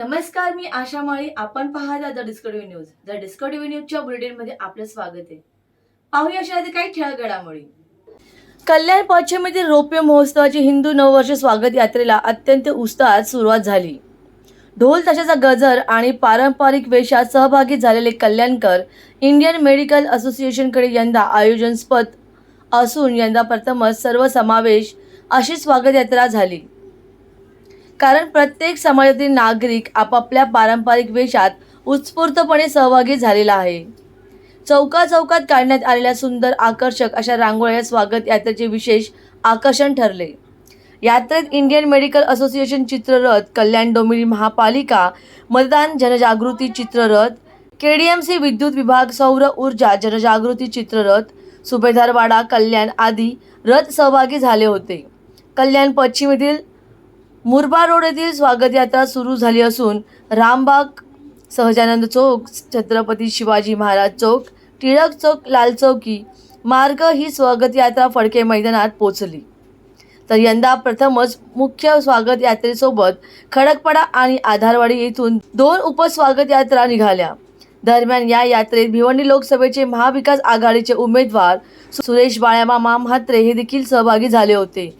नमस्कार मी आशा माळी. आपण पाहता the Discovery news. The Discovery न्यूजच्या बुलेटिनमध्ये आपलं स्वागत आहे. पाहूया अशा काही ठळक घडामोडी. कल्याण पश्चिमेतील रौप्य महोत्सवाची हिंदू नववर्ष स्वागत यात्रेला अत्यंत उत्साहात सुरुवात झाली. ढोल ताशाचा गजर आणि पारंपरिक वेशात सहभागी झालेले कल्याणकर इंडियन मेडिकल असोसिएशनकडे यंदा आयोजनस्पद असून यंदा प्रथमच सर्व समावेश अशी स्वागत यात्रा झाली. कारण प्रत्येक समाजातील नागरिक आपापल्या पारंपरिक वेशात उत्स्फूर्तपणे सहभागी झालेला आहे. चौका चौकात काढण्यात आलेल्या सुंदर आकर्षक अशा रांगोळ्या स्वागत यात्रेचे विशेष आकर्षण ठरले. यात्रेत इंडियन मेडिकल असोसिएशन चित्ररथ कल्याण डोंबिवली महापालिका मतदान जनजागृती चित्ररथ के डी एम सी विद्युत विभाग सौर ऊर्जा जनजागृती चित्ररथ सुभेदारवाडा कल्याण आदी रथ सहभागी झाले होते. कल्याण पश्चिमेतील मुरबा रोड येथील स्वागत यात्रा सुरू झाली असून रामबाग सहजानंद चौक छत्रपती शिवाजी महाराज चौक टिळक चौक लाल चौकी मार्ग ही स्वागत यात्रा फडके मैदानात पोचली तर यंदा प्रथमच मुख्य स्वागत यात्रेसोबत खडकपाडा आणि आधारवाडी येथून दोन उपस्वागत यात्रा निघाल्या. दरम्यान या यात्रेत भिवंडी लोकसभेचे महाविकास आघाडीचे उमेदवार सुरेश बाळामामा म्हात्रे हे देखील सहभागी झाले होते.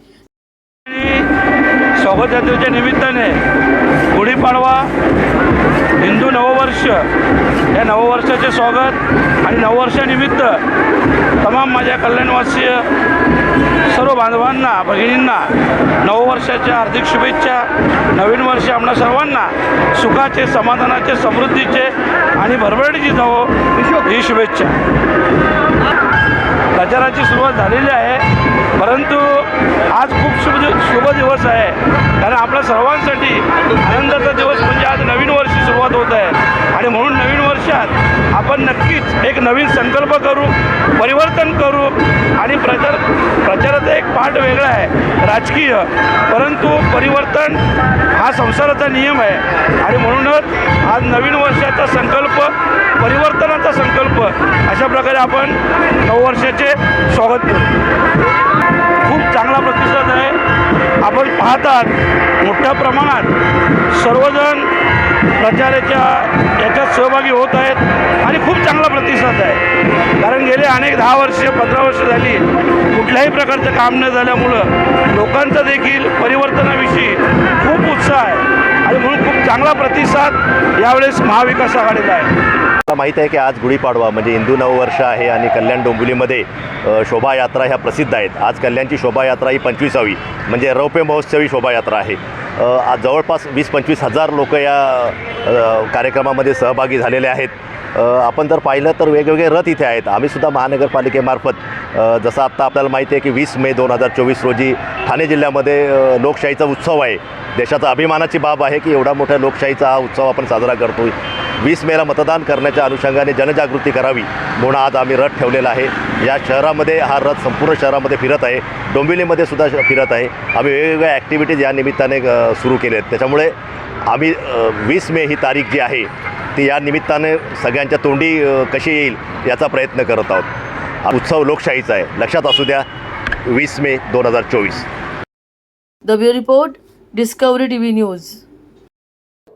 स्वागत यात्रेच्या निमित्ताने गुढीपाडवा हिंदू नववर्ष या नववर्षाचे स्वागत आणि नववर्षानिमित्त तमाम माझ्या कल्याणवासीय सर्व बांधवांना भगिनींना नववर्षाच्या हार्दिक शुभेच्छा नवीन वर्ष आपणा सर्वांना सुखाचे समाधानाचे समृद्धीचे आणि भरभराटीची जावो ही शुभेच्छा. प्रचाराची सुरुवात झालेली आहे. परंतु आज खूप शुभ शुभ दिवस आहे. कारण आपल्या सर्वांसाठी आनंदाचा दिवस म्हणजे आज नवीन वर्षी सुरुवात होत आहे. आणि म्हणून नवीन वर्षात आपण नक्कीच एक नवीन संकल्प करू परिवर्तन करू आणि प्रचार प्रचाराचा एक पाठ वेगळा आहे. राजकीय. परंतु परिवर्तन हा संसाराचा नियम आहे. आणि म्हणूनच आज नवीन वर्षाचा संकल्प परिवर्तनाचा संकल्प अशा प्रकारे आपण नववर्षाचे स्वागत करू. आपण पाहतात मोठ्या प्रमाणात सर्वजण प्रचाराच्या याच्यात सहभागी होत आहेत आणि खूप चांगला प्रतिसाद आहे. कारण गेले अनेक दहा वर्ष पंधरा वर्ष झाली कुठल्याही प्रकारचं काम न झाल्यामुळं लोकांचा देखील परिवर्तनाविषयी खूप उत्साह आहे. आणि म्हणून खूप चांगला प्रतिसाद यावेळेस महाविकास आघाडीला आहे. मला माहीत आहे की आज गुढीपाडवा म्हणजे हिंदू नववर्ष आहे आणि कल्याण डोंबिवलीमध्ये शोभायात्रा ह्या प्रसिद्ध आहेत. आज कल्याणची शोभायात्रा ही पंचवीसावी म्हणजे रौप्य महोत्सवी शोभायात्रा आहे. आज जवळपास वीस पंचवीस हजार लोक या कार्यक्रमामध्ये सहभागी झालेले आहेत. आपण जर पाहिलं तर वेगवेगळे रथ इथे आहेत. आम्हीसुद्धा महानगरपालिकेमार्फत जसं आत्ता आपल्याला माहिती आहे की वीस मे दोन हजार चोवीस रोजी ठाणे जिल्ह्यामध्ये लोकशाहीचा उत्सव आहे. देशाचा अभिमानाची बाब आहे की एवढा मोठ्या लोकशाहीचा हा उत्सव आपण साजरा करतो वीस मेला मतदान करण्याच्या अनुषंगाने जनजागृती करावी म्हणून आज आम्ही रथ ठेवलेला आहे. या शहरामध्ये हा रथ संपूर्ण शहरामध्ये फिरत आहे. डोंबिवलीमध्ये सुद्धा श- फिरत आहे. आम्ही वेगवेगळ्या ॲक्टिव्हिटीज या निमित्ताने सुरू केले आहेत. त्याच्यामुळे आम्ही वीस मे ही तारीख जी आहे ती या निमित्ताने सगळ्यांच्या तोंडी कशी येईल याचा प्रयत्न करत आहोत. उत्सव लोकशाहीचा आहे. लक्षात असू द्या वीस मे दोन हजार चोवीस. The report Discovery TV news